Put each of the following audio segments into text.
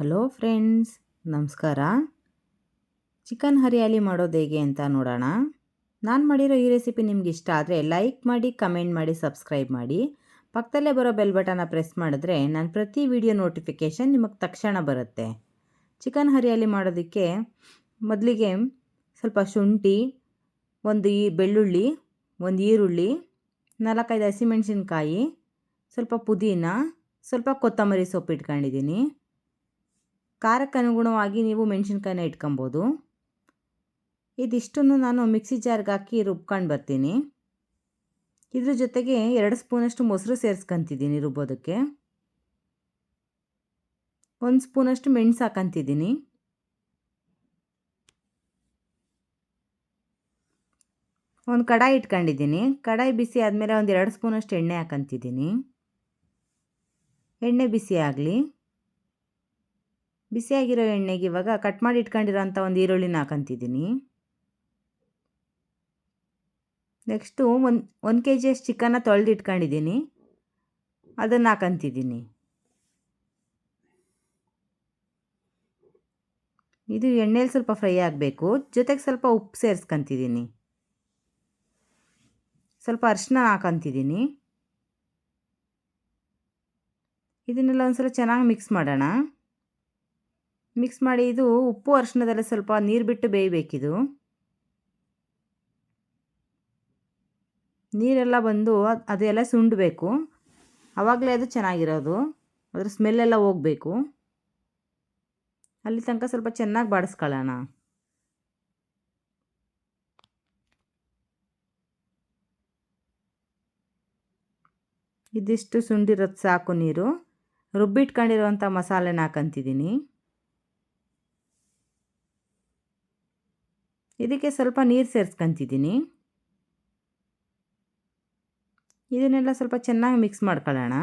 Hello friends, ನಮಸ್ಕಾರ. Chicken hariyali ಮಾಡೋದು ಹೇಗೆ ಅಂತ ನೋಡೋಣ. ನಾನು ಮಾಡಿರೋ ಈ ರೆಸಿಪಿ ನಿಮ್ಗೆ ಇಷ್ಟ ಆದರೆ ಲೈಕ್ ಮಾಡಿ, ಕಮೆಂಟ್ ಮಾಡಿ, ಸಬ್ಸ್ಕ್ರೈಬ್ ಮಾಡಿ. ಪಕ್ಕದಲ್ಲೇ ಬರೋ ಬೆಲ್ ಬಟನ್ನ ಪ್ರೆಸ್ ಮಾಡಿದ್ರೆ ನಾನು ಪ್ರತಿ ವಿಡಿಯೋ ನೋಟಿಫಿಕೇಷನ್ ನಿಮಗೆ ತಕ್ಷಣ ಬರುತ್ತೆ. ಚಿಕನ್ ಹರಿಯಾಲಿ ಮಾಡೋದಕ್ಕೆ ಮೊದಲಿಗೆ ಸ್ವಲ್ಪ ಶುಂಠಿ, ಒಂದು ಈ ಬೆಳ್ಳುಳ್ಳಿ, ಒಂದು ಈರುಳ್ಳಿ, ನಾಲ್ಕೈದು ಹಸಿಮೆಣಸಿನ್ಕಾಯಿ, ಸ್ವಲ್ಪ ಪುದೀನ, ಸ್ವಲ್ಪ ಕೊತ್ತಂಬರಿ ಸೊಪ್ಪು ಇಟ್ಕೊಂಡಿದ್ದೀನಿ. ಖಾರಕ್ಕೆ ಅನುಗುಣವಾಗಿ ನೀವು ಮೆಣಸಿನ್ಕಾಯಿನ ಇಟ್ಕೊಬೋದು. ಇದಿಷ್ಟನ್ನು ನಾನು ಮಿಕ್ಸಿ ಜಾರ್ಗೆ ಹಾಕಿ ರುಬ್ಕೊಂಡು ಬರ್ತೀನಿ. ಇದ್ರ ಜೊತೆಗೆ ಎರಡು ಸ್ಪೂನಷ್ಟು ಮೊಸರು ಸೇರಿಸ್ಕೊಂತಿದ್ದೀನಿ ರುಬ್ಬೋದಕ್ಕೆ. ಒಂದು ಸ್ಪೂನಷ್ಟು ಮೆಣಸು ಹಾಕಂತಿದ್ದೀನಿ. ಒಂದು ಕಡಾಯಿ ಇಟ್ಕೊಂಡಿದ್ದೀನಿ. ಕಡಾಯಿ ಬಿಸಿ ಆದಮೇಲೆ ಒಂದು ಎರಡು ಸ್ಪೂನಷ್ಟು ಎಣ್ಣೆ ಹಾಕಂತಿದ್ದೀನಿ. ಎಣ್ಣೆ ಬಿಸಿ ಆಗಲಿ. ಬಿಸಿಯಾಗಿರೋ ಎಣ್ಣೆಗೆ ಇವಾಗ ಕಟ್ ಮಾಡಿ ಇಟ್ಕೊಂಡಿರೋ ಅಂಥ ಒಂದು ಈರುಳ್ಳಿನ ಹಾಕಂತಿದ್ದೀನಿ. ನೆಕ್ಸ್ಟು ಒಂದು ಒಂದು ಕೆ ಜಿಯಷ್ಟು ಚಿಕನ್ನ ತೊಳೆದು ಇಟ್ಕೊಂಡಿದ್ದೀನಿ. ಅದನ್ನು ಹಾಕಂತಿದ್ದೀನಿ. ಇದು ಎಣ್ಣೆಲಿ ಸ್ವಲ್ಪ ಫ್ರೈ ಆಗಬೇಕು. ಜೊತೆಗೆ ಸ್ವಲ್ಪ ಉಪ್ಪು ಸೇರಿಸ್ಕೊಂತಿದ್ದೀನಿ. ಸ್ವಲ್ಪ ಅರಿಶಿನ ಹಾಕೊಂತಿದ್ದೀನಿ. ಇದನ್ನೆಲ್ಲ ಒಂದ್ಸಲ ಚೆನ್ನಾಗಿ ಮಿಕ್ಸ್ ಮಾಡೋಣ. ಮಿಕ್ಸ್ ಮಾಡಿ ಇದು ಉಪ್ಪು ಅರಿಶಿನದಲ್ಲೇ ಸ್ವಲ್ಪ ನೀರು ಬಿಟ್ಟು ಬೇಯಬೇಕಿದು. ನೀರೆಲ್ಲ ಬಂದು ಅದೆಲ್ಲ ಸುಂಡಬೇಕು. ಆವಾಗಲೇ ಅದು ಚೆನ್ನಾಗಿರೋದು. ಅದ್ರ ಸ್ಮೆಲ್ಲೆಲ್ಲ ಹೋಗಬೇಕು. ಅಲ್ಲಿ ತನಕ ಸ್ವಲ್ಪ ಚೆನ್ನಾಗಿ ಬಾಡಿಸ್ಕೊಳ್ಳೋಣ. ಇದಿಷ್ಟು ಸುಂಡಿರೋದು ಸಾಕು ನೀರು. ರುಬ್ಬಿಟ್ಕೊಂಡಿರುವಂಥ ಮಸಾಲೆನ ಹಾಕಂತಿದ್ದೀನಿ. ಇದಕ್ಕೆ ಸ್ವಲ್ಪ ನೀರು ಸೇರಿಸ್ಕೊಂತಿದ್ದೀನಿ ಇದನ್ನೆಲ್ಲ ಸ್ವಲ್ಪ ಚೆನ್ನಾಗಿ ಮಿಕ್ಸ್ ಮಾಡ್ಕೊಳ್ಳೋಣ.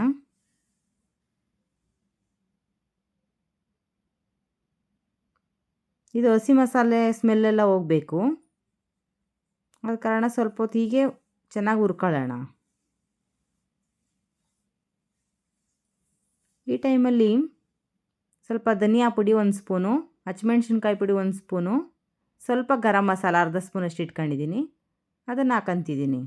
ಇದು ಹಸಿ ಮಸಾಲೆ ಸ್ಮೆಲ್ಲೆಲ್ಲ ಹೋಗಬೇಕು. ಅದ ಕಾರಣ ಸ್ವಲ್ಪ ಹೊತ್ತು ಹೀಗೆ ಚೆನ್ನಾಗಿ ಹುರ್ಕೊಳ್ಳೋಣ. ಈ ಟೈಮಲ್ಲಿ ಸ್ವಲ್ಪ ಧನಿಯಾ ಪುಡಿ ಒಂದು ಸ್ಪೂನು ಹಸಿಮೆಣ್ಸಿನ್ಕಾಯಿ ಪುಡಿ ಒಂದು ಸ್ಪೂನು ಸ್ವಲ್ಪ ಗರಂ ಮಸಾಲ ಅರ್ಧ ಸ್ಪೂನಷ್ಟು ಇಟ್ಕೊಂಡಿದ್ದೀನಿ. ಅದನ್ನು ಹಾಕಂತಿದ್ದೀನಿ.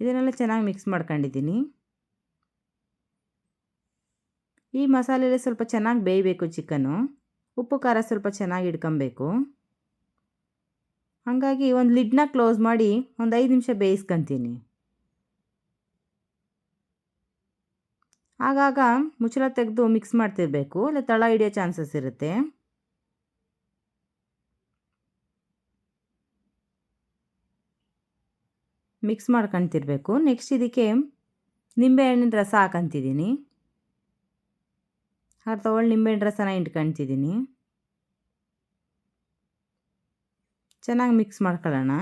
ಇದನ್ನೆಲ್ಲ ಚೆನ್ನಾಗಿ ಮಿಕ್ಸ್ ಮಾಡ್ಕೊಂಡಿದ್ದೀನಿ. ಈ ಮಸಾಲೆಯಲ್ಲಿ ಸ್ವಲ್ಪ ಚೆನ್ನಾಗಿ ಬೇಯಬೇಕು ಚಿಕನ್ನು. ಉಪ್ಪು, ಖಾರ ಸ್ವಲ್ಪ ಚೆನ್ನಾಗಿ ಇಡ್ಕೊಬೇಕು ಹಾಗಾಗಿ ಒಂದು ಲಿಡ್ನ ಕ್ಲೋಸ್ ಮಾಡಿ ಒಂದು ಐದು ನಿಮಿಷ ಬೇಯಿಸ್ಕೊತೀನಿ. ಆಗಾಗ ಮುಚ್ಚಳ ತೆಗೆದು ಮಿಕ್ಸ್ ಮಾಡ್ತಿರಬೇಕು. ಇಲ್ಲ ತಳ ಹಿಡಿಯೋ ಚಾನ್ಸಸ್ ಇರುತ್ತೆ. ಮಿಕ್ಸ್ ಮಾಡ್ಕೊತಿರ್ಬೇಕು. ನೆಕ್ಸ್ಟ್ ಇದಕ್ಕೆ ನಿಂಬೆಹಣ್ಣಿನ ರಸ ಹಾಕಂತಿದ್ದೀನಿ. ಅದು ತೊಗೊಳ್ಳಿ ನಿಂಬೆಹಣ್ಣು ರಸನ ಇಟ್ಕೊತಿದ್ದೀನಿ ಚೆನ್ನಾಗಿ ಮಿಕ್ಸ್ ಮಾಡ್ಕೊಳ್ಳೋಣ.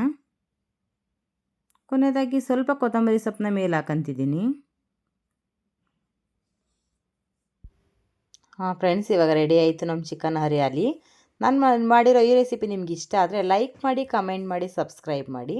ಕೊನೆಯದಾಗಿ ಸ್ವಲ್ಪ ಕೊತ್ತಂಬರಿ ಸೊಪ್ಪನ್ನ ಮೇಲೆ ಹಾಕಂತಿದ್ದೀನಿ. ಹಾಂ ಫ್ರೆಂಡ್ಸ್ ಇವಾಗ ರೆಡಿ ಆಯಿತು ನಮ್ಮ ಚಿಕನ್ ಹರಿಯಾಲಿ. ನಾನು ಮಾಡಿರೋ ಈ ರೆಸಿಪಿ ನಿಮ್ಗೆ ಇಷ್ಟ ಆದರೆ ಲೈಕ್ ಮಾಡಿ ಕಮೆಂಟ್ ಮಾಡಿ ಸಬ್ಸ್ಕ್ರೈಬ್ ಮಾಡಿ.